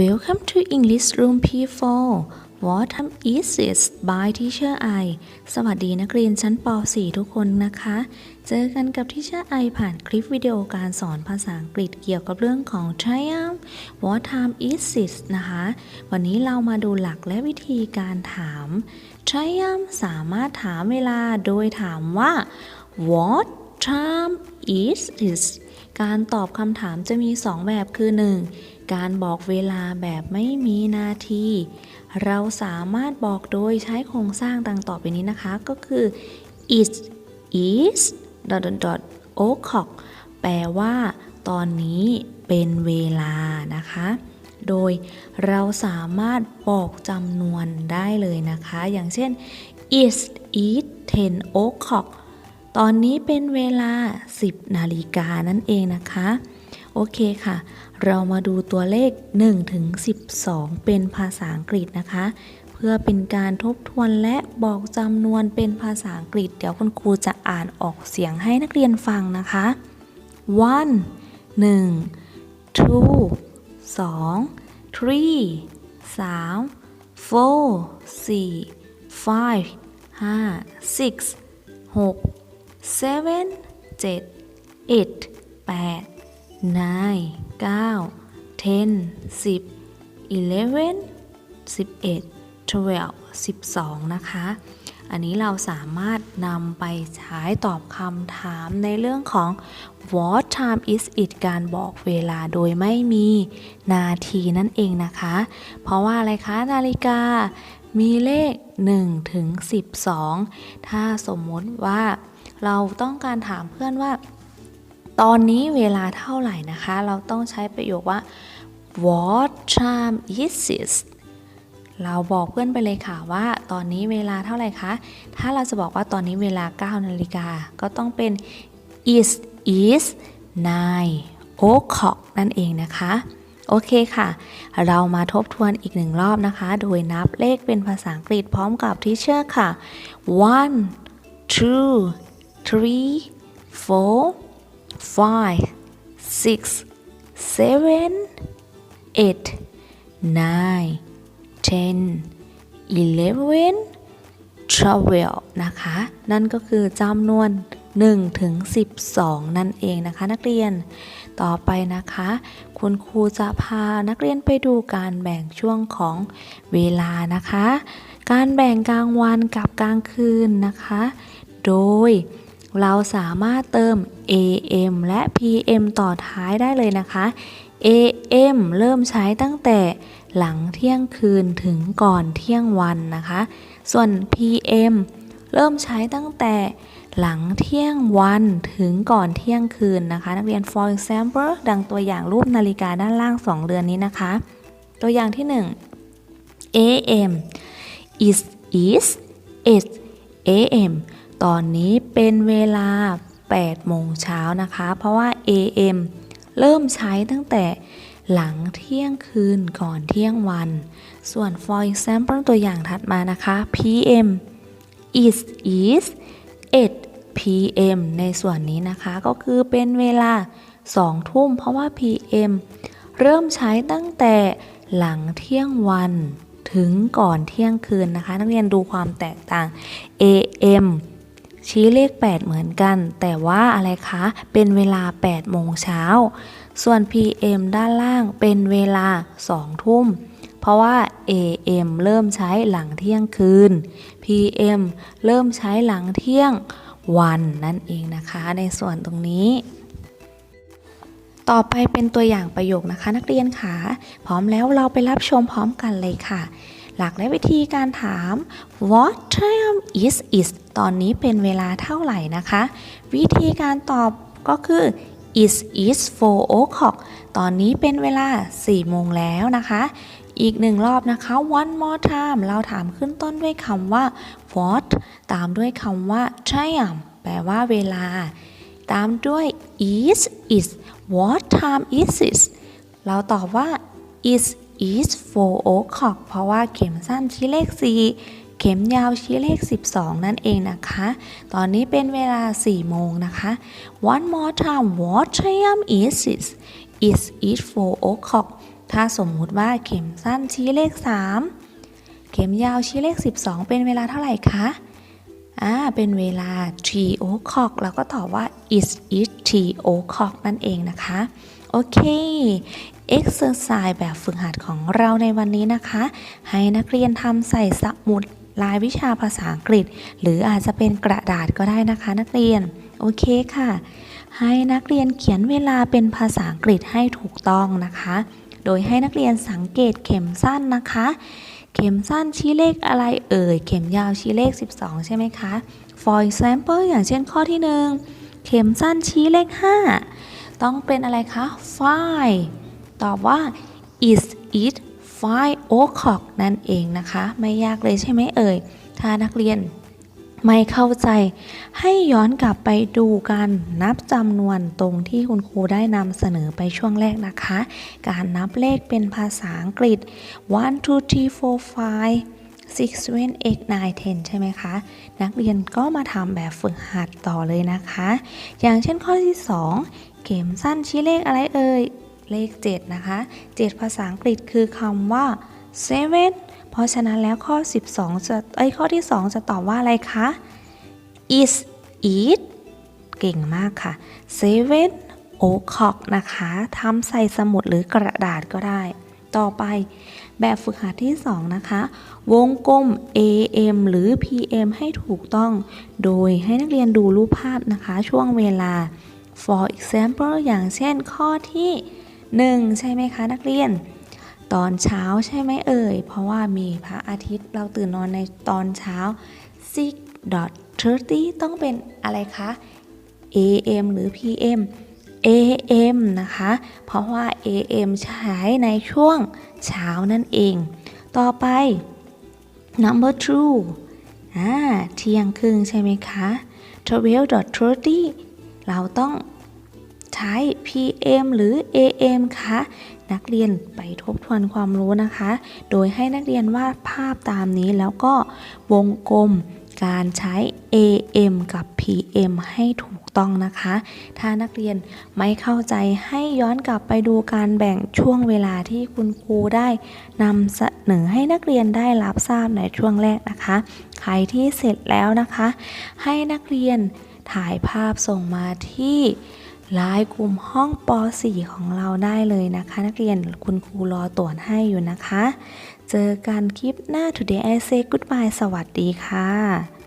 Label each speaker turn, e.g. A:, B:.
A: Welcome to English Room P4 What time is it by Teacher I สวัสดีนักเรียนชั้นป .4 ทุกคนนะคะ เจอกันกับ Teacher I ผ่านคลิปวิดีโอการสอนภาษาอังกฤษเกี่ยวกับเรื่องของ triumph What time is it นะคะ วันนี้เรามาดูหลักและวิธีการถาม triumph สามารถถามเวลาโดยถามว่า What time is it การตอบคำถามจะมี 2 แบบคือ 1. การบอกเวลาแบบไม่มีนาที เราสามารถบอกโดยใช้โครงสร้างดังต่อไปนี้นะคะ ก็คือ it is dot dot dot o'clock แปลว่าตอนนี้เป็นเวลานะคะ โดยเราสามารถบอกจำนวนได้เลยนะคะ อย่างเช่น it is 10 o'clock ตอนนี้เป็นเวลา 10 นาฬิกานั่นเองนะคะ โอเคค่ะ เรามาดูตัวเลข1ถึง12 เป็นภาษาอังกฤษนะคะ เพื่อเป็นการทบทวนและบอกจำนวนเป็นภาษาอังกฤษ เดี๋ยวคุณครูจะอ่านออกเสียงให้นักเรียนฟังนะคะ one 1 two 2 three 3 four 4 five 5 six 6 seven 7 eight 8 nine 9 ten 10 eleven 11 twelve 12นะคะ อันนี้เราสามารถนำไปใช้ตอบคำถามในเรื่องของ what time is it การบอกเวลาโดยไม่มีนาทีนั่นเองนะคะ เพราะว่าอะไรคะนาฬิกามีเลข 1 ถึง 12 ถ้าสมมติว่าเราต้องการถามเพื่อนว่า ตอนนี้เวลาเท่าไหร่นะคะ เราต้องใช้ประโยคว่า what time is it เราบอกเพื่อนไปเลยค่ะว่า ตอนนี้เวลาเท่าไหร่คะ ถ้าเราจะบอกว่าตอนนี้เวลา 9 นาฬิกา ก็ต้องเป็น is is nine o'clock นั่นเองนะคะ โอเคค่ะ เรามาทบทวนอีกหนึ่งรอบนะคะ โดยนับเลขเป็นภาษาอังกฤษพร้อมกับที่เชื่อค่ะ one two three four five six seven eight nine ten eleven twelve นะคะ นั่นก็คือจำนวน1ถึง12 นั่นเองนะคะนักเรียน ต่อไปนะคะ คุณครูจะพานักเรียนไปดูการแบ่งช่วงของเวลานะคะ การแบ่งกลางวันกับกลางคืนนะคะ โดย เราสามารถเติม AM และ PM ต่อท้ายได้เลยนะคะ AM เริ่มใช้ตั้งแต่หลังเที่ยงคืนถึงก่อนเที่ยงวันนะคะ ส่วน PM เริ่มใช้ตั้งแต่หลังเที่ยงวันถึงก่อนเที่ยงคืนนะคะ นักเรียน for example ดังตัวอย่างรูปนาฬิกาด้านล่าง 2 เรือนนี้นะคะ ตัวอย่างที่ 1 AM is is is AM ตอนนี้เป็นเวลา 8 โมงเช้านะคะ เพราะว่า AM เริ่มใช้ตั้งแต่หลังเที่ยงคืนก่อนเที่ยงวัน ส่วน for example ตัวอย่างถัดมานะคะ PM is is 8 PM ในส่วนนี้นะคะก็คือเป็นเวลา 2 ทุ่ม เพราะว่า PM เริ่มใช้ตั้งแต่หลังเที่ยงวันถึงก่อนเที่ยงคืนนะคะ นักเรียนดูความแตกต่าง AM ชี้เลข 8 เหมือนกัน แต่ว่าอะไรคะ เป็นเวลา 8 โมงเช้า ส่วน PM ด้านล่างเป็นเวลา 2 ทุ่ม เพราะว่า AM เริ่มใช้หลังเที่ยงคืน PM เริ่มใช้หลังเที่ยงวันนั่นเองนะคะ ในส่วนตรงนี้ ต่อไปเป็นตัวอย่างประโยคนะคะ นักเรียนค่ะ พร้อมแล้วเราไปรับชมพร้อมกันเลยค่ะ หลักและวิธีการถาม what time is it ตอนนี้เป็นเวลาเท่าไหร่นะคะ วิธีการตอบก็คือ is is four o'clock ตอนนี้เป็นเวลา 4 โมงแล้วนะคะ อีกหนึ่งรอบนะคะ one more time เราถามขึ้นต้นด้วยคำว่า what ตามด้วยคำว่า time แปลว่าเวลา ตามด้วย is is what time is it เราตอบว่า is is four o'clock เพราะว่าเข็มสั้นชี้เลข 4 เข็มยาวชี้เลข 12 นั่นเองนะคะ ตอนนี้เป็นเวลา 4 โมงนะคะ one more time what time is it is it four o'clock ถ้าสมมุติว่าเข็มสั้นชี้เลข 3 เข็มยาวชี้เลข 12 เป็นเวลาเท่าไหร่คะอ่าเป็นเวลา3 o'clock เราก็ตอบว่า is it 3 o'clock นั่นเองนะคะ โอเค exercise แบบฝึกหัดของเราในวันนี้นะคะ ให้นักเรียนทำใส่สมุดลายวิชาภาษาอังกฤษ หรืออาจจะเป็นกระดาษก็ได้นะคะ นักเรียน โอเคค่ะ ให้นักเรียนเขียนเวลาเป็นภาษาอังกฤษให้ถูกต้องนะคะ โดยให้นักเรียนสังเกตเข็มสั้นนะคะ เข็มสั้นชี้เลขอะไรเอ่ย เข็มยาวชี้เลข 12 ใช่ไหมคะ for example อย่างเช่นข้อที่ 1 เข็มสั้นชี้เลข 5 ต้องเป็นอะไรคะ five ตอบว่า is it five o'clock นั่นเองนะคะ ไม่ยากเลยใช่ไหมเอ่ย ถ้านักเรียนไม่เข้าใจ ให้ย้อนกลับไปดูกันนับจำนวนตรงที่คุณครูได้นำเสนอไปช่วงแรกนะคะ การนับเลขเป็นภาษาอังกฤษ one two three four five six seven eight nine ten ใช่ไหมคะ นักเรียนก็มาทำแบบฝึกหัดต่อเลยนะคะ อย่างเช่นข้อที่ 2 เข็มสั้นชี้เลขอะไรเอ่ย เลข 7 นะคะ 7 ภาษาอังกฤษคือคำว่า seven เพราะฉะนั้นแล้วข้อ 12 จะเอ้ยข้อที่ 2 จะตอบว่าอะไรคะ is it เก่งมากค่ะ seven o'clock นะคะทำใส่สมุดหรือกระดาษก็ได้ ต่อไปแบบฝึกหัดที่ 2 นะคะ วงกลม AM หรือ PM ให้ถูกต้อง โดยให้นักเรียนดูรูปภาพนะคะ ช่วงเวลา for example อย่างเช่นข้อที่ 1 ใช่ไหมคะนักเรียน ตอนเช้าใช่ไหมเอ่ย เพราะว่ามีพระอาทิตย์เราตื่นนอนในตอนเช้า 6.30 ต้องเป็นอะไรคะ AM หรือ PM AM นะคะ เพราะว่า AM ใช้ในช่วงเช้านั่นเอง ต่อไป number two อ่าเที่ยงครึ่งใช่ไหมคะ12.30เราต้อง ช้ PM หรือ AM คะนักเรียนไปทบทวนความรู้นะคะ โดยให้นักเรียนวาดภาพตามนี้แล้วก็วงกลมการใช้ AM กับ PM ให้ถูกต้องนะคะ ถ้านักเรียนไม่เข้าใจให้ย้อนกลับไปดูการแบ่งช่วงเวลาที่คุณครูได้นำเสนอให้นักเรียนได้รับทราบในช่วงแรกนะคะ ใครที่เสร็จแล้วนะคะ ให้นักเรียนถ่ายภาพส่งมาที่ ไลน์กลุ่มห้องป .4 ของเราได้เลยนะคะ นักเรียนคุณครูรอตรวจให้อยู่นะคะ เจอกันคลิปหน้า Today I say goodbye สวัสดีค่ะ